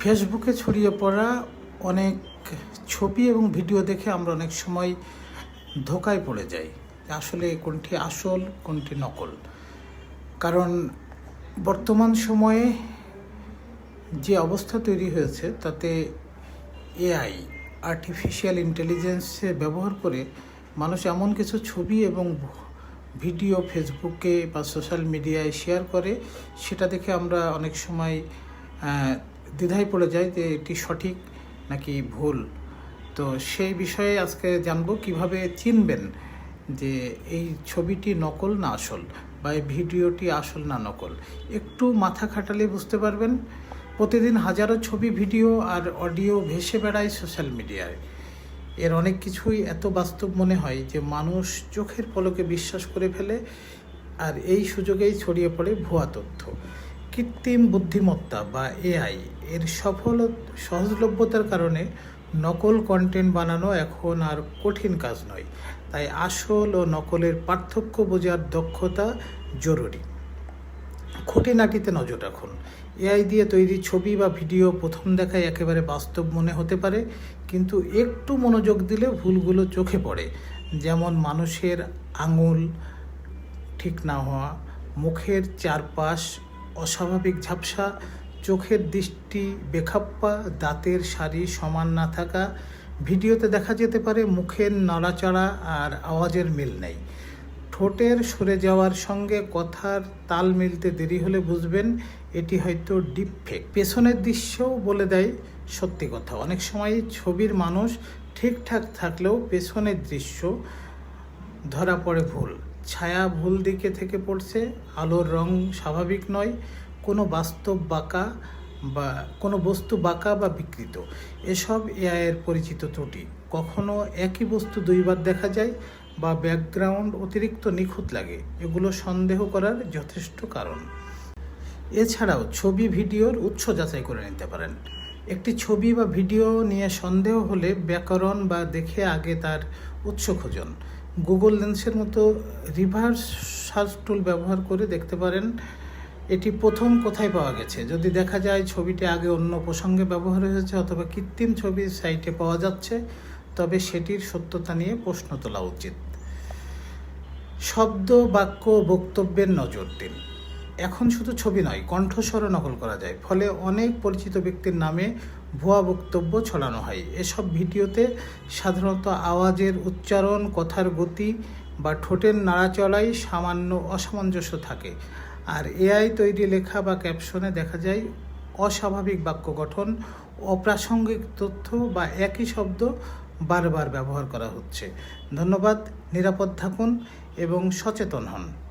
ফেসবুকে ছড়িয়ে পড়া অনেক ছবি এবং ভিডিও দেখে আমরা অনেক সময় ধোকায় পড়ে যাই আসলে কোনটি আসল, কোনটি নকল। কারণ বর্তমান সময়ে যে অবস্থা তৈরি হয়েছে, তাতে এআই আর্টিফিশিয়াল ইন্টেলিজেন্সে ব্যবহার করে মানুষ এমন কিছু ছবি এবং ভিডিও ফেসবুকে বা সোশ্যাল মিডিয়ায় শেয়ার করে, সেটা দেখে আমরা অনেক সময় দ্বিধায় পড়ে যায় যে এটি সঠিক নাকি ভুল। তো সেই বিষয়ে আজকে জানব কীভাবে চিনবেন যে এই ছবিটি নকল না আসল বা এই ভিডিওটি আসল না নকল। একটু মাথা খাটালে বুঝতে পারবেন, প্রতিদিন হাজারো ছবি ভিডিও আর অডিও ভেসে বেড়ায় সোশ্যাল মিডিয়ায়। এর অনেক কিছুই এত বাস্তব মনে হয় যে মানুষ চোখের পলকে বিশ্বাস করে ফেলে আর এই সুযোগেই ছড়িয়ে পড়ে ভুয়া তথ্য। কৃত্রিম বুদ্ধিমত্তা বা এআই এর সফল সহজলভ্যতার কারণে নকল কন্টেন্ট বানানো এখন আর কঠিন কাজ নয়। তাই আসল ও নকলের পার্থক্য বোঝার দক্ষতা জরুরি। খুঁটিনাটিতে নজর রাখুন। এআই দিয়ে তৈরি ছবি বা ভিডিও প্রথম দেখায় একেবারে বাস্তব মনে হতে পারে, কিন্তু একটু মনোযোগ দিলে ভুলগুলো চোখে পড়ে। যেমন মানুষের আঙুল ঠিক না হওয়া, মুখের চারপাশ অস্বাভাবিক ঝাপসা, চোখের দৃষ্টি বেখাপ্পা, দাঁতের সারি সমান না থাকা, ভিডিওতে দেখা যেতে পারে মুখের নড়াচড়া আর আওয়াজের মিল নেই। ঠোঁটের সরে যাওয়ার সঙ্গে কথার তাল মিলতে দেরি হলে বুঝবেন এটি হয়তো ডিপফেক। পেছনের দৃশ্যও বলে দেয় সত্যি কথা। অনেক সময় ছবির মানুষ ঠিকঠাক থাকলেও পেছনের দৃশ্য ধরা পড়ে ভুল। ছায়া ভুল দিকে থেকে পড়ছে, আলোর রং স্বাভাবিক নয়, কোনো বাস্তব বাঁকা বা কোনো বস্তু বাঁকা বা বিকৃত। এসব এআইয়ের পরিচিত ত্রুটি। কখনো একই বস্তু দুইবার দেখা যায় বা ব্যাকগ্রাউন্ড অতিরিক্ত নিখুঁত লাগে, এগুলো সন্দেহ করার যথেষ্ট কারণ। এছাড়াও ছবি ভিডিওর উৎস যাচাই করে নিতে পারেন। একটি ছবি বা ভিডিও নিয়ে সন্দেহ হলে ব্যাকরণ বা দেখে আগে তার উৎস খোঁজন। গুগল লেন্সের মতো রিভার্স সার্চ টুল ব্যবহার করে দেখতে পারেন, এটি প্রথম কোথায় পাওয়া গেছে। যদি দেখা যায় ছবিটি আগে অন্য প্রসঙ্গে ব্যবহার হয়েছে অথবা কৃত্রিম ছবি সাইটে পাওয়া যাচ্ছে, তবে সেটির সত্যতা নিয়ে প্রশ্ন তোলা উচিত। শব্দ, বাক্য, বক্তব্যের নজর দিন। এখন শুধু ছবি নয়, কণ্ঠস্বরও নকল করা যায়। ফলে অনেক পরিচিত ব্যক্তির নামে ভুয়া বক্তব্য ছড়ানো হয়। এসব ভিডিওতে সাধারণত আওয়াজের উচ্চারণ, কথার গতি বা ঠোঁটের নাড়াচড়াই সামান্য অসামঞ্জস্য থাকে। আর এআই তৈরি লেখা বা ক্যাপশনে দেখা যায়, অস্বাভাবিক বাক্য গঠন, অপ্রাসঙ্গিক তথ্য বা একই শব্দ বারবার ব্যবহার করা হচ্ছে। ধন্যবাদ, নিরাপদ থাকুন এবং সচেতন হন।